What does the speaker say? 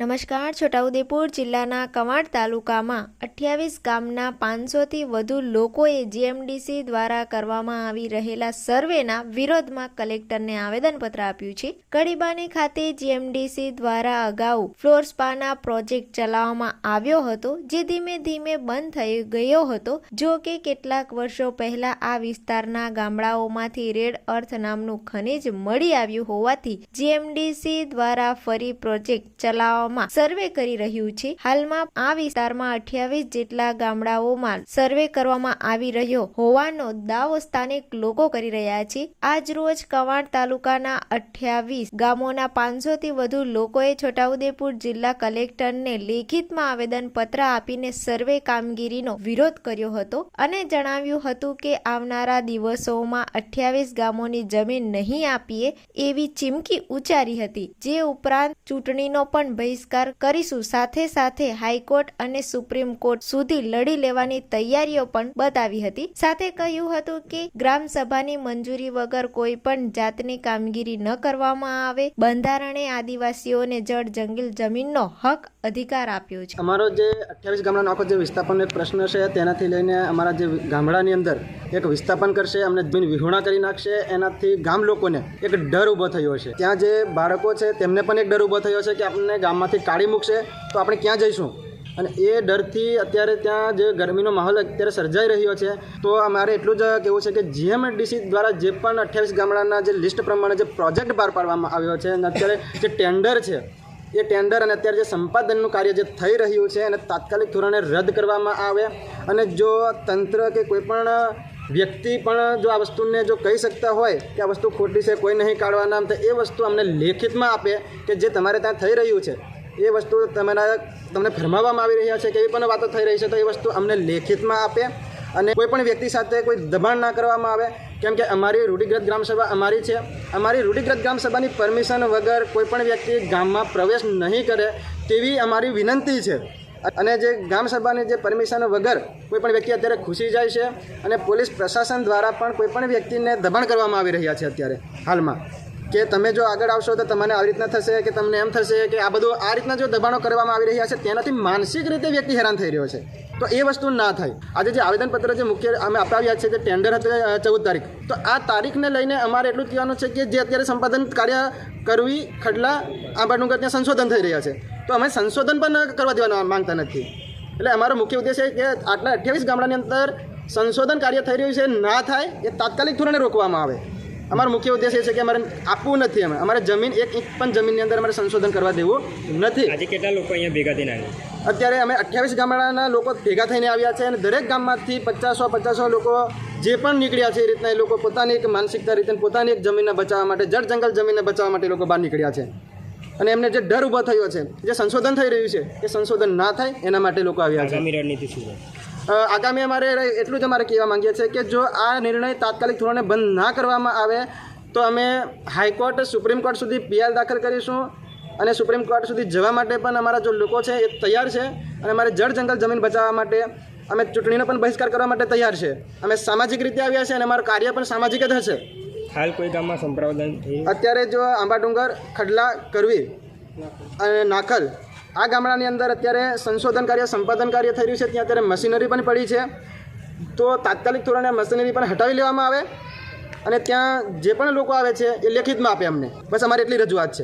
નમસ્કાર, છોટાઉદેપુર જિલ્લાના કવાડ તાલુકામાં અઠ્યાવીસ ગામના પાંચસોથી વધુ લોકોએ જીએમડીસી દ્વારા કરવામાં આવી રહેલા સર્વેના વિરોધમાં કલેક્ટરને આવેદનપત્ર આપ્યું છે. કડીબાની ખાતે જીએમડીસી દ્વારા અગાઉ ફ્લોર સ્પાના પ્રોજેક્ટ ચલાવવામાં આવ્યો હતો, જે ધીમે ધીમે બંધ થઈ ગયો હતો. જો કે કેટલાક વર્ષો પહેલા આ વિસ્તારના ગામડાઓમાંથી રેડ અર્થ નામનું ખનિજ મળી આવ્યું હોવાથી જીએમડીસી દ્વારા ફરી પ્રોજેક્ટ ચલાવવામાં સર્વે કરી રહ્યું છે. હાલમાં આ વિસ્તારમાં અઠ્યાવીસ જેટલા ગામડાઓમાં સર્વે કરવામાં આવી રહ્યો હોવાનો દાવો સ્થાનિક લોકો કરી રહ્યા છે. આજ રોજ કવાણ તાલુકાના અઠ્યાવીસ ગામોના પાંચસો થી વધુ લોકોએ છોટાઉદેપુર જિલ્લા કલેક્ટરને લેખિતમાં આવેદન પત્ર આપીને સર્વે કામગીરીનો વિરોધ કર્યો હતો અને જણાવ્યું હતું કે આવનારા દિવસોમાં અઠ્યાવીસ ગામોની જમીન નહીં આપીએ એવી ચીમકી ઉચ્ચારી હતી. જે ઉપરાંત ચૂંટણીનો પણ બહિષ્કાર કરીશું. સાથે સાથે હાઈકોર્ટ અને સુપ્રીમ કોર્ટ સુધી લડી લેવાની તૈયારીઓ પણ બતાવી હતી. સાથે કહ્યું હતું કે, ગ્રામ સભાની મંજૂરી વગર કોઈ પણ જાતની કામગીરી ન કરવામાં આવે. બંધારણે આદિવાસીઓને જળ જંગલ જમીનનો હક અધિકાર આપ્યો છે. અમારો જે અઠ્યાવીસ ગામડાનો આખો જે વિસ્થાપનનો એક પ્રશ્ન છે, તેનાથી લઈને અમારા જે ગામડાની અંદર એક વિસ્થાપન કરશે, અમને જમીન વિહોણા કરી નાખશે, એનાથી ગામ લોકોને એક ડર ઊભો થયો છે ત્યાં જે બાળકો છે, તેમને પણ એક ડર ઊભો થયો છે કે આપણને ગામમાંથી કાઢી મૂકશે, તો આપણે ક્યાં જઈશું? અને એ ડરથી અત્યારે ત્યાં જે ગરમીનો માહોલ અત્યારે સર્જાઈ રહ્યો છે, તો અમારે એટલું જ કહેવું છે કે જીએમડીસી દ્વારા જે પણ અઠ્યાવીસ ગામડાના જે લિસ્ટ પ્રમાણે જે પ્રોજેક્ટ બહાર પાડવામાં આવ્યો છે, અને અત્યારે જે ટેન્ડર છે, એ ટેન્ડર અને અત્યારે જે સંપાદનનું કાર્ય જે થઈ રહ્યું છે, એને તાત્કાલિક ધોરણે રદ કરવામાં આવે. અને જો તંત્ર કે કોઈ પણ વ્યક્તિ પણ જો આ વસ્તુને જો કહી શકતા હોય કે આ વસ્તુ ખોટી છે, કોઈ નહીં કાઢવાના, તો એ વસ્તુ અમને લેખિતમાં આપે કે જે તમારે ત્યાં થઈ રહ્યું છે. એ વસ્તુ તમારા તમને ફરમાવવામાં આવી રહ્યા છે કે એવી પણ વાતો થઈ રહી છે, તો એ વસ્તુ અમને લેખિતમાં આપે અને કોઈ પણ વ્યક્તિ સાથે કોઈ દબાણ ના કરવામાં આવે. કેમ કે અમારી રૂઢિગ્રત ગ્રામસભા અમારી છે. અમારી રૂઢિગ્રત ગ્રામસભાની પરમિશન વગર કોઈ પણ વ્યક્તિ ગામમાં પ્રવેશ નહીં કરે તેવી અમારી વિનંતી છે. અને જે ગ્રામસભાની જે પરમિશન વગર કોઈ પણ વ્યક્તિ અત્યારે ખુશી જાય છે અને પોલીસ પ્રશાસન દ્વારા પણ કોઈ પણ વ્યક્તિને દબાણ કરવામાં આવી રહ્યા છે અત્યારે હાલમાં. કે તમે જો આગળ આવશો તો તમને આવી રીતના થશે કે તમને એમ થશે કે આ બધું આ રીતના જો દબાણો કરવામાં આવી રહ્યા છે તેનાથી માનસિક રીતે વ્યક્તિ હેરાન થઈ રહ્યો છે. તો એ વસ્તુ ના થાય. આજે જે આવેદનપત્ર જે મુખ્ય અમે અપાવ્યા છે તે ટેન્ડર હતું ચૌદ તારીખ. તો આ તારીખને લઈને અમારે એટલું કહેવાનું છે કે જે અત્યારે સંપાદન કાર્ય કરવી ખડલા આંબાડુંગર ત્યાં સંશોધન થઈ રહ્યા છે. તો અમે સંશોધન પણ કરવા દેવા માંગતા નથી. એટલે અમારો મુખ્ય ઉદ્દેશ છે કે આટલા અઠ્યાવીસ ગામડાની અંદર સંશોધન કાર્ય થઈ રહ્યું છે, ના થાય, એ તાત્કાલિક ધોરણે રોકવામાં આવે. અમારો મુખ્ય ઉદ્દેશ એ છે કે અમારે આપવું નથી અમે અમારે જમીન, એક એક પણ જમીનની અંદર અમારે સંશોધન કરવા દેવું નથી. આજે કેટલા લોકો અહીંયા ભેગા થઈને આવ્યા? અત્યારે અમે અઠ્યાવીસ ગામડાના લોકો ભેગા થઈને આવ્યા છે અને દરેક ગામમાંથી પચાસો પચાસો લોકો જે પણ નીકળ્યા છે એ રીતના એ લોકો પોતાની એક માનસિકતા રીતે પોતાની એક જમીનને બચાવવા માટે જળ જંગલ જમીનને બચાવવા માટે લોકો બહાર નીકળ્યા છે. અને એમને જે ડર ઊભો થયો છે જે સંશોધન થઈ રહ્યું છે એ સંશોધન ના થાય એના માટે લોકો આવ્યા છે. રણનીતિ શું આગામી અમારે એટલું જ અમારે કહેવા માંગીએ છીએ કે જો આ નિર્ણય તાત્કાલિક ધોરણે બંધ ના કરવામાં આવે તો અમે હાઈકોર્ટ સુપ્રીમ કોર્ટ સુધી પીઆર દાખલ કરીશું. અને સુપ્રીમ કોર્ટ સુધી જવા માટે પણ અમારા જો લોકો છે એ તૈયાર છે અને અમારે જળ જંગલ જમીન બચાવવા માટે અમે ચૂંટણીનો પણ બહિષ્કાર કરવા માટે તૈયાર છે. અમે સામાજિક રીતે આવ્યા છે અને અમારું કાર્ય પણ સામાજિક જ હશે. હાલ કોઈ ગામમાં સંપ્રદાય અત્યારે જો આંબાડુંગર ખડલા કરવી અને નાખલ આ ગામડાની અંદર અત્યારે સંશોધન કાર્ય સંપાદન કાર્ય થઈ રહ્યું છે. ત્યાં અત્યારે મશીનરી પણ પડી છે. તો તાત્કાલિક ધોરણે મશીનરી પણ હટાવી લેવામાં આવે અને ત્યાં જે પણ લોકો આવે છે એ લેખિતમાં આપે અમને. બસ અમારી એટલી રજૂઆત છે.